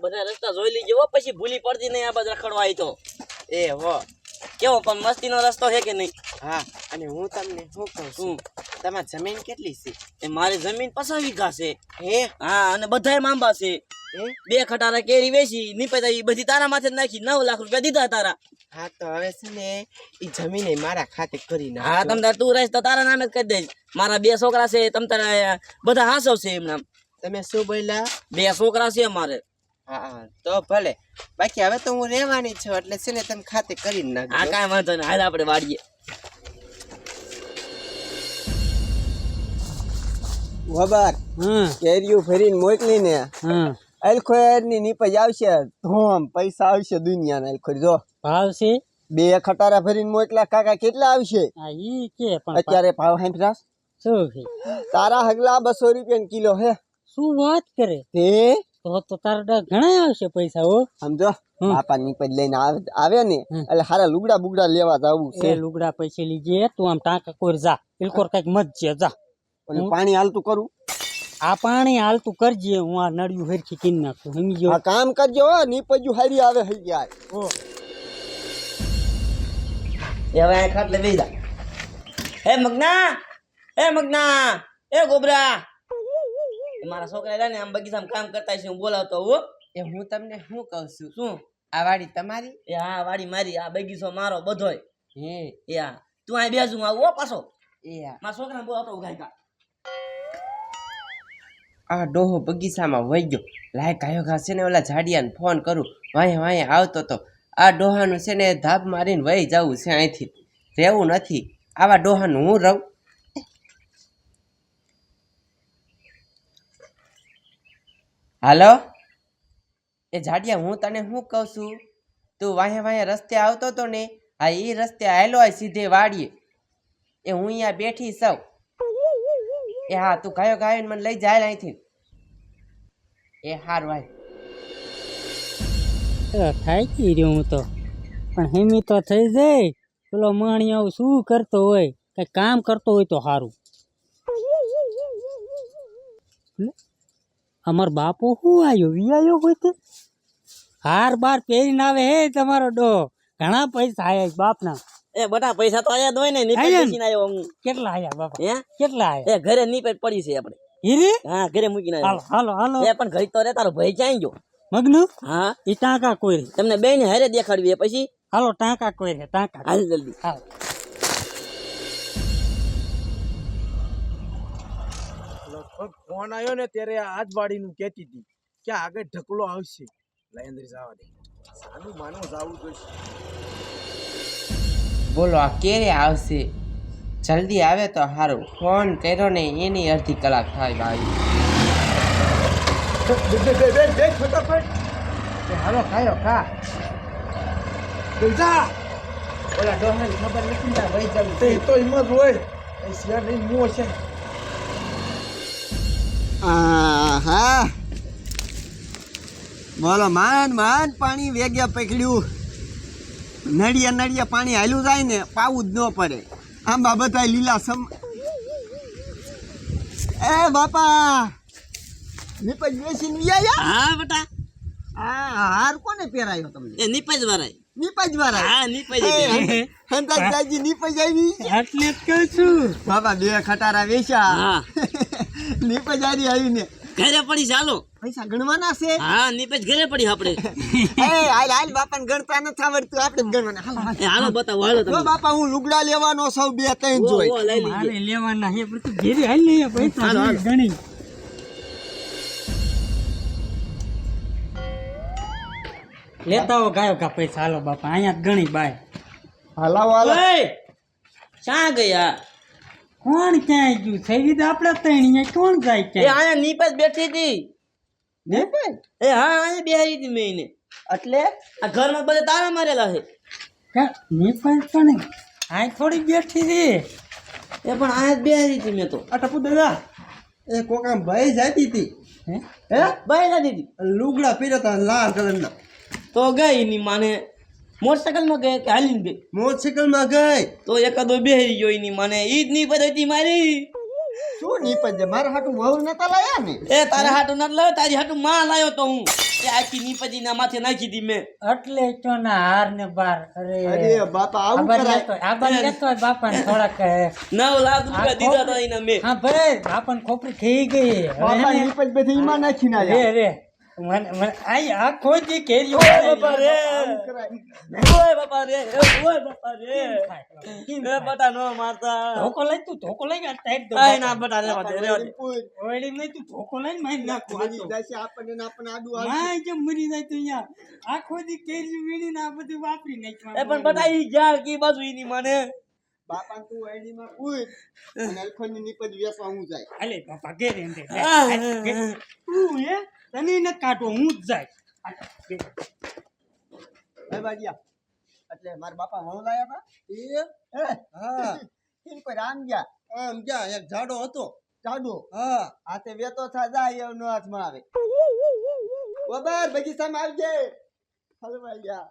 બધા રસ્તા જોઈ લીજો હો, પછી ભૂલી પડતી નહીં આ બધા રખડવા આવી તો. એ હો. કેવો પણ મસ્તીનો રસ્તો છે કે નહીં? હા અને હું તમને શું કહું છું? તમારી જમીન કેટલી છે? એ મારી જમીન પચાસ વીઘા છે. હે? હા અને બધાય માંબા છે. હે? બે ખટારા કેરી વેચી એ બધી તારા માથે નાખી નવ લાખ રૂપિયા દીધા તારા. હા તો હવે છે ને એ જમીન મારા ખાતે કરી હા નાખજો તમ તું રહીશ તો તારા નામે જ કરી દઈશ. મારા બે છોકરા છે તમ તારા બધા હાસવ છે એમના તમે શું બોલ્યા? બે છોકરા છે અમારે. હા તો ભલે. બાકી હવે તો હું રહેવાની છું એટલે છે ને તમે ખાતે કરી આ કાંઈ વાંધો નહીં. હાલ આપણે વાળીએ. ખબર હમ. કેરીઓ ફરીને મોકલી ને. હમ. અલખોરની નીપજ આવશે. ધોમ પૈસા આવશે દુનિયાના અલખોર જો. ભાવ છે બે ખટારા ફરીને મોકલા. કાકા કેટલા આવશે? આ ઈ કે પણ અત્યારે ભાવ હાંભળાશ શું તારા હગલા બસો રૂપિયા કિલો હે. શું વાત કરે? તે તો તો તારા ઘણા આવશે પૈસા હો. સમજો. બાપા નીપજ લઈને આવે ને એટલે હારા લુગડા બુગડા લેવા જવું છે. લુગડા પૈસે લીજે તું આમ ટાંકા કોર જા. બિલકોર કંઈક મત છે જા. અને પાણી હાલતું કરું? આ પાણી હાલતું કરજે હું આ નળિયું હરખી કીન નાખું સમજો આ કામ કરજો હો, નીપજ્યું હારી આવે હઈ જાય. ઓ એ હવે આ ખાટલે બેસી જા. હે મગના એ મગના એ ગોબરા. એ મારા છોકરા રહ્યા ને આમ બગીચામાં કામ કરતા છે હું બોલાવતો હો. એ હું તમને શું કહું છું? શું? આ વાડી તમારી? એ હા વાડી મારી આ બગીચો મારો બધોય. હે. એ હા. તું અહીં બેસું હું આવું હો પાછો. એ હા. મારા છોકરાને બોલાવતો ઉઘાઈ કા આ ડોહો બગીચામાં વહી ગયો. લાય કાયો ઘા છે ને ઓલા જાડિયાને ફોન કરું. વાંહે વાંહે આવતો તો આ ડોહાનું છે ને ધાબ મારીને વહી જવું છે અહીંથી. રહેવું નથી. આવા ડોહાનું હું રહું? હાલો? એ જાડિયા હું તને શું કહું છું? તું વાંહે વાંહે રસ્તે આવતો તો ને હા એ રસ્તે આવેલો હોય સીધે વાડીએ. એ હું અહીંયા બેઠી સૌ. એ હા, તું ગાયો ગાયો મને લઈ જાય અહીંથી. એ હારું ભાઈ થાય થાકી રહ્યો હું તો. પણ હેમી તો થઈ જાય. પેલો માણી આવું શું કરતો હોય? કઈ કામ કરતો હોય તો સારું લે, અમાર બાપો શું આવ્યો વિયાયો કોઈ તે હાર બાર પહેરીને આવે હે તમારો ડો. ઘણા પૈસા આવ્યા બાપના. એ બધા પૈસા તો આયા દોય ને નીપેજ આયા ને? આવ્યો હું. કેટલા આયા બાપા? હે? કેટલા આયા? એ ઘરે નીપેજ પડી છે આપણે. હીરી? હા ઘરે મૂકીને હાલો આવ્યો હાલો હાલો. એ પણ ઘરે તો રે તારો ભાઈ ક્યાં ગયો? મગનું? હા. એ ટાંકા કોઈ રે તમને બેન હારે દેખાડવી પછી? હાલો ટાંકા કોઈ રે ટાંકા. હાલ જલ્દી. હાલો. ફોન આવ્યો ને ત્યારે આ જ વાડીનું કહેતી હતી કે આગળ ઢકલો આવશે. લઈ અંદર જવા દે. સાનું માનું જવું જોઈશે. બોલો આ ક્યારે આવશે? જલ્દી આવે તો સારું ફોન કર્યો ને એની અડધી કલાક થાય ભાઈ. હાલો ખાયો ખા. જા ઓલા ડોહાને ખબર નથી ને ભાઈ જવું તે તો હિંમત હોય. એ શિયાળ નહીં મું હશે આહા. બોલો માન માન પાણી વેગ્યા પકડ્યું. નડિયા નડિયા પાણી હાલ્યું જાય ને, પાવું જ ન પડે. આંબા બધા લીલા સમ એ બાપા, નીપજ બેસીને હા, બેટા. આ હાર કોને પહેરાયો તમને? એ નીપેજ વરાય નીપજ વાળા હા નીપેજ એ, હંતાજી નીપજ આવી એટલે જ કહું છું. બાબા બે ખટારા વેચ્યા. હા. નીપજ આરી આવીને. ઘરે પડી ચાલો. પૈસા ગણવાના છે? હા નીપજ ઘરે પડી આપણે. એ હાલ હાલ બાપાને ગણતા નથી આવડતું આપણે જ ગણવાના. હાલો હાલ. હાલો બતાવો હાલો તમે. બાપા હું લુગડા લેવાનો સૌ બે ત્રણ જોઈ ઓ, લઈ મારે લેવાના હે પણ તું ઘેરી હાલ ને પૈસા ગણી લેતા હો ગાયો કા પૈસા. હાલો બાપા અહીંયા ગણી બાય. હલાવો હાલો. ક્યાં ગયા? કોણ ક્યાંય ગયું? થઈ તો આપણે ત્રણ કોણ જાય એ અહીંયા આયા નીપેજ બેઠી હતી. નીપજ એ હા અહીંયા બેહારી હતી મેં એટલે? આ ઘરમાં બધા તારા મારેલા છે. કા નીપજ પણ આ થોડી બેઠી હતી એ પણ આયા જ બેહારી હતી મેં તો. આ ટપુ દાદા એ કોકામ ભાઈ જાતી હતી. હે? હે? જાતી હતી. લુગડા પહેરતા લાલ કલરના. તો ગઈ ની માને મોટરસાયકલમાં ગઈ કે હાલીને ગઈ? મોટરસાઇકલમાં ગઈ? તો એકાદો બેહરી ગયો એની માને. ઈ જ નીપજ હતી મારી. શું નીપજ મારા હાટું વહુ નતા લાયા ને? એ તારા હાટું ના લાવ્યો તારી હાટું માં લાવ્યો તો હું. એ આખી નીપજી ના માથે નાખી દી મેં. એટલે તો ના હાર ને બાર. અરે. અરે બાપા આવું કરાય. હોય. થોડાક નવ લાખ રૂપિયા દીધા એના મેં. હા ભાઈ બાપાને ખોપરી થઈ ગઈ. બાપા નીપજ બધી ઈમાં નાખીને રે રે. મને મને આઈ આખો દી કેરીઓ બાપા રે. ઓય બાપા રે ઓય બાપા રે. એ બટા નો મારતા. ધોકો લઈ તું ધોકો લઈ ગયા ટાઈટ દો આય ના બટા રે બાપા રે રે ઓયડી નહીં તું ધોકો લઈને મારી નાખું આ મરી તો. જશે આપણને ને આપણને આડું. માય કેમ મરી જાય તું આખો દી કેરી વીણીને આ બધું વાપરી નાખ્યું એ પણ બટા ઈ ગયા કી બાજુ ઈની મને. બાપા તું આઈડીમાં પૂછ અને અલખોની નીપજ વેચવા હું જાય. હાલે બાપા ઘેરે અંદર લે. આ. હાલે, ઘેરે. તું હે તને ન કાઢો હું જ જાય. એ બાજિયા એટલે મારા બાપા હું લાયા હતા? એ હા? પર આમ ગયા. આમ ગયા એક જાડો હતો. જાડો? હા. હાથે વેતો થા જાય એનો હાથમાં આવે. બબર બગીચામાં આવજે. હલવાઈ ગયા.